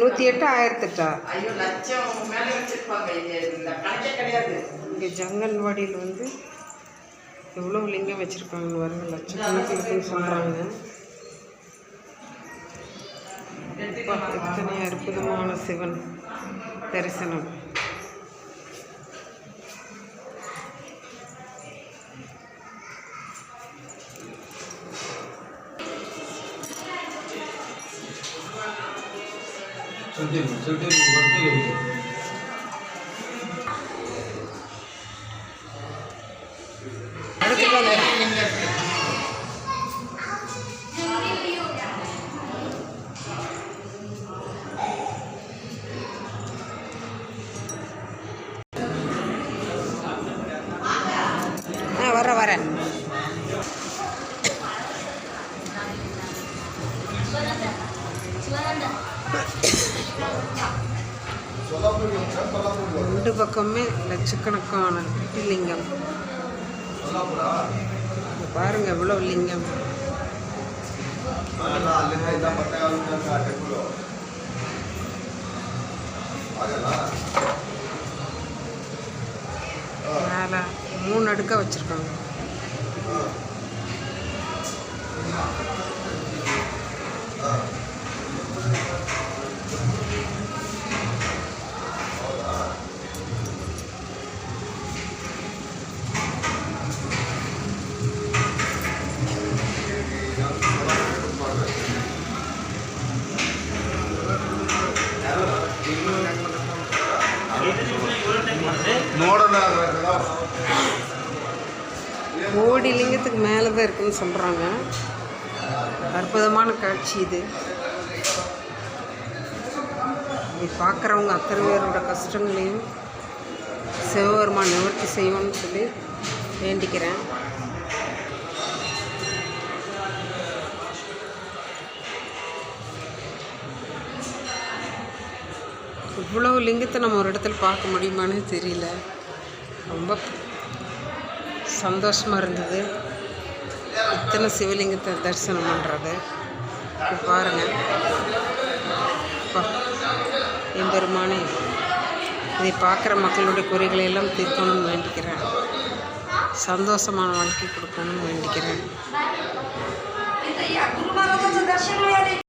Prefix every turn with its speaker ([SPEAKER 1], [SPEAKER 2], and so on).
[SPEAKER 1] நூற்றி எட்டு ஆயிரத்தெட்டா?
[SPEAKER 2] ஐயோ லட்சம் மேலே வச்சிருப்பாங்க.
[SPEAKER 1] இங்கே ஜங்கன்வாடியில் வந்து எவ்வளோ லிங்கம் வச்சுருக்காங்க பாருங்க. லட்சக்கணக்கில் சொல்கிறாங்க எத்தனை அற்புதமான சிவன் தரிசனம்.
[SPEAKER 3] சொல்லிட்டு சொல்லிட்டு மட்டும் இருக்கு
[SPEAKER 1] அடுத்து வாங்க. ஆ வர வரேன் ரெண்டு பக்கமே லட்சக்கணக்கான லிங்கம். பாருங்க எவ்வளோ லிங்கம். மேலே மூணு அடுக்காக வச்சுருக்காங்க. ஓடி லிங்கத்துக்கு மேலே தான் இருக்குன்னு சொல்கிறாங்க அற்புதமான காட்சி இது. இது பார்க்குறவங்க அத்தனை பேரோட கஷ்டங்களையும் சிவபெருமான் நிவர்த்தி செய்வோன்னு சொல்லி வேண்டிக்கிறேன். இவ்வளோ லிங்கத்தை நம்ம ஒரு இடத்துல பார்க்க முடியுமான்னு தெரியல. ரொம்ப சந்தோஷமாக இருந்தது. இத்தனை சிவலிங்கத்தை தரிசனம் பண்ணுறது இப்போ பாருங்கள் அப்பா, எம்பெருமானே இதை பார்க்குற மக்களுடைய குறைகளை எல்லாம் தீர்க்கணும்னு வேண்டிக்கிறேன். சந்தோஷமான வாழ்க்கை கொடுக்கணும்னு வேண்டிக்கிறேன்.